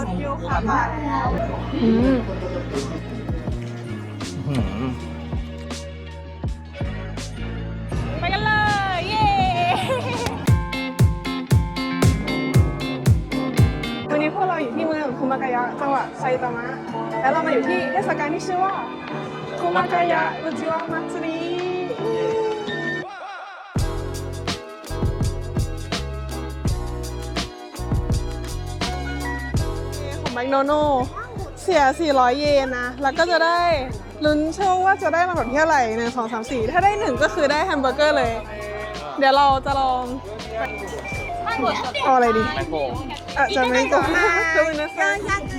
ชุดยูคาตาแล้วอืมไปกันเลย เย้ วันนี้พวกเราอยู่ที่เมืองคุมากายะจังหวัดไซตามะ แล้วเรามาอยู่ที่เทศกาลที่ชื่อว่าคุมากายะอุจิวะมัตสึริ มคโดนัลเสีย 400 เยนนะ แล้วก็จะได้ลุ้นโชคว่าจะได้รางวัลที่เท่าไหร่หนึ่งสองสามสี่ถ้าได้หนึ่งก็คือได้แฮมเบอร์เกอร์เลย เดี๋ยวเราจะลองเอาอะไรดี แมงโก้ อ่ะจะไม่ก็คือนะ 400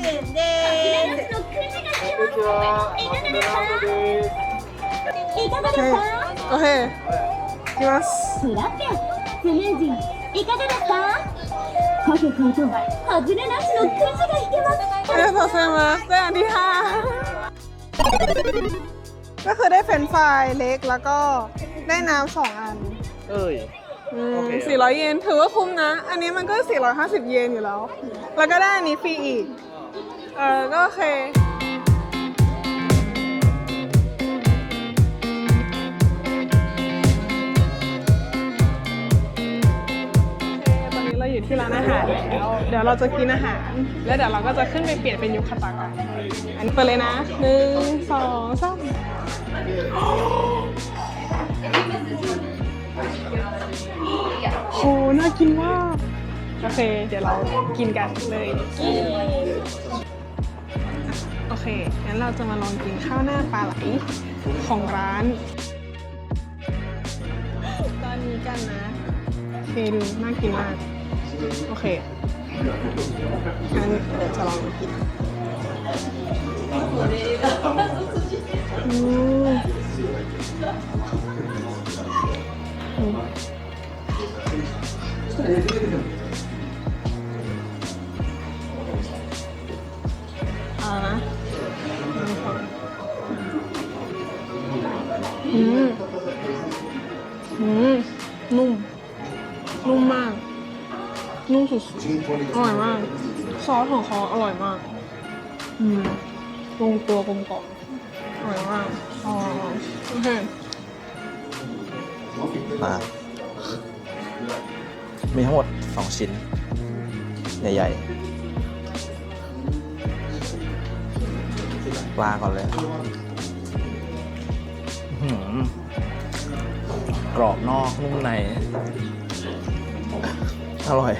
円ですいかがですか โอเคいきますフラッペスムージーいかがですか カフェ買うと外れなしのくじが引けます เอ้ยขอเซมาได้อันที่ห้าก็คือได้เฟรนช์ฟรายเล็กแล้วก็ได้น้ำสองอัน เอ้ย อืม โอเค 400 เยนถือว่าคุ้มนะ อันนี้มันก็ 450 เยนอยู่แล้ว แล้วก็ได้อันนี้ฟรีอีก เออ ก็โอเค ที่ร้านอาหารแล้ว เดี๋ยวเราจะกินอาหาร แล้วเดี๋ยวเราก็จะขึ้นไปเปลี่ยนเป็นยุคคาตากันอันนี้เปิดเลยนะหนึ่งสองสามโหน่ากินมากโอเค เดี๋ยวเรากินกันเลยโอเค งั้นเราจะมาลองกินข้าวหน้าปลาไหลของร้าน ตอนนี้กันนะ โอเคดูน่ากินมาก โอเคงั้นเดี๋ยวจะลองกินอืมอืมเอานะอืมอืม สุดๆอร่อยมาก ซอสของเขาอร่อยมาก อืมลงตัวกลมกล่อมอร่อยมากอ๋อโอเคมามีทั้งหมดสองชิ้น ใหญ่ๆปลาก่อนเลยหือกรอบนอกนุ่มใน อร่อย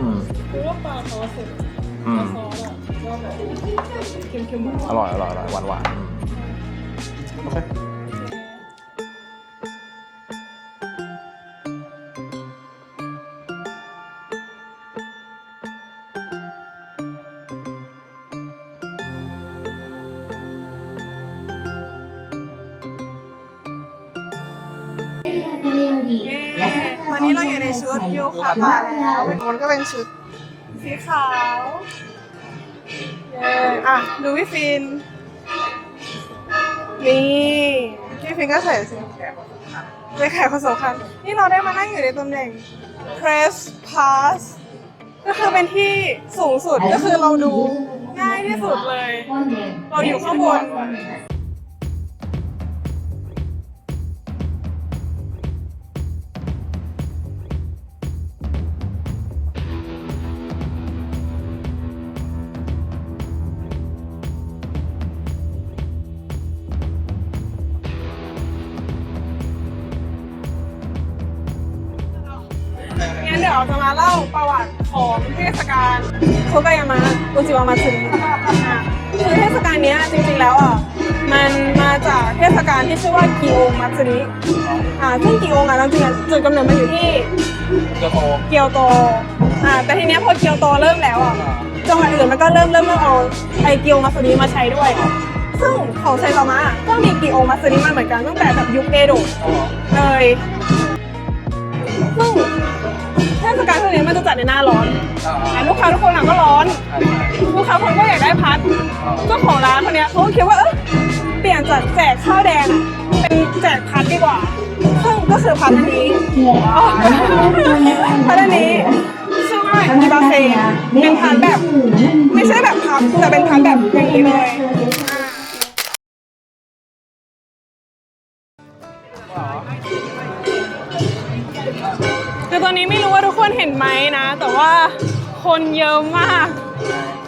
อืม คือว่าปลาเขาสุดอืมซอสอะว่าแบบเค็มๆหวานอร่อยอร่อยอร่อยหวานหวานๆอืมโอเควัน นี้เราอยู่ในชุดยูคาตาแล้วมันก็เป็นชุดสีขาวเย้อะดูพี่ฟิน นี่พี่ฟินก็ใส่สีเขียวเป็นแขกคนสำคัญนี่เราได้มานั่งอยู่ในตำแหน่ง press pass ก็คือเป็นที่สูงสุดก็คือเราดูง่ายที่สุดเลย เราอยู่ข้างบน เดี๋ยวเราจะมาเล่าประวัติของเทศกาลโคกายามะอุจิวามัตสึอะคือเทศกาลเนี้ยจริงๆแล้วอะมันมาจากเทศกาลที่ชื่อว่ากิโอมัตสึริอ่าซึ่งกิโออะจริงๆอะจุดกำเนิดมันอยู่ที่เกียวโตเกียวโตอ่าแต่ทีเนี้ยพอเกียวโตเริ่มแล้วอะจังหวัดอื่นมันก็เริ่มเริ่มเริ่มเอาไอเกียวมัตสึริมาใช้ด้วยซึ่งของไซตามะก็มีกิโอมัตสึริมาเหมือนกันตั้งแต่แบบยุคเอโดะเลยซึ่ง เทศกาลพวกนี้มันจะจัดในหน้าร้อนลูกค้าทุกคนอะก็ร้อน ลูกค้าคนก็อยากได้พัดเจ้าของร้านคนเนี้ยเขาก็คิดว่าเออเปลี่ยนจากแจกข้าวแดงเป็นแจกพัดดีกว่า ซึ่งก็คือพัดอันนี้อ๋อพัดอันนี้ชื่อว่าอีบาเซเป็นพัดแบบ ไม่ใช่แบบพับแต่เป็นพัดแบบอย่างนี้เลยอ่า คือตอนนี้ไม่รู้ว่าทุกคนเห็นไหมนะ แต่ว่าคนเยอะมาก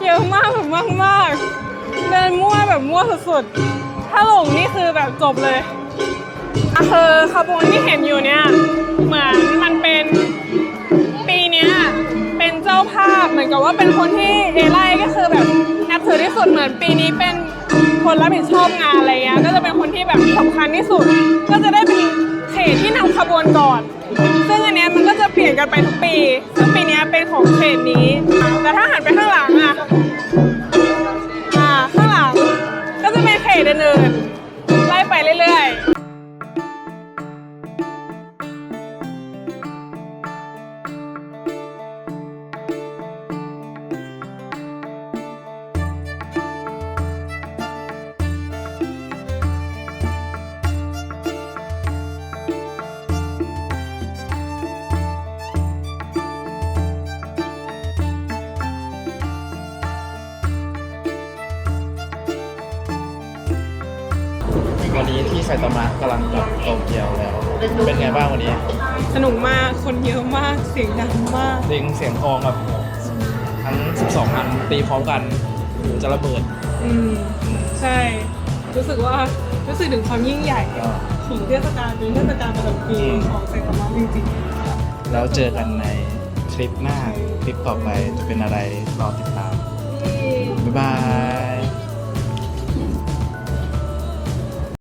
เยอะมากแบบมากมากๆเดินมั่วแบบมั่วสุดๆ ถ้าหลงนี่คือแบบจบเลยอะคือขบวนที่เห็นอยู่เนี่ยเหมือนมันเป็นปีเนี้ยเป็นเจ้าภาพเหมือนกับว่าเป็นคนที่เอไลก็คือแบบนับถือที่สุดเหมือนปีนี้เป็นคนรับผิดชอบงานอะไรเงี้ยก็จะเป็นคนที่แบบสำคัญที่สุด ก็จะได้เป็นเขตที่นำขบวนก่อน ซึ่งอัน เนี้ยมันก็จะเปลี่ยนกันไปทุกปี ซึ่งปีเนี้ยเป็นของเขตนี้ แต่ถ้าหันไปข้างหลังอะอ่าข้างหลังก็จะเป็นเขตอื่นๆไล่ไปเรื่อยๆ วันนี้ที่ไซตามะกำลังกลับโตเกียวแล้ว เป็นไงบ้างวันนี้สนุกมากคนเยอะมากเสียงดังมากเสียงเสียงทองแบบทั้ง 12 อันตีพร้อมกันจะระเบิดอืมใช่ รู้สึกว่ารู้สึกถึงความยิ่งใหญ่ก็ของเทศกาลเป็นเทศกาลประจำปีอืมของไซตามะจริงแล้วเจอกันในคลิปหน้าคลิปต่อไปจะเป็นอะไรรอติดตามๆบ๊ายบาย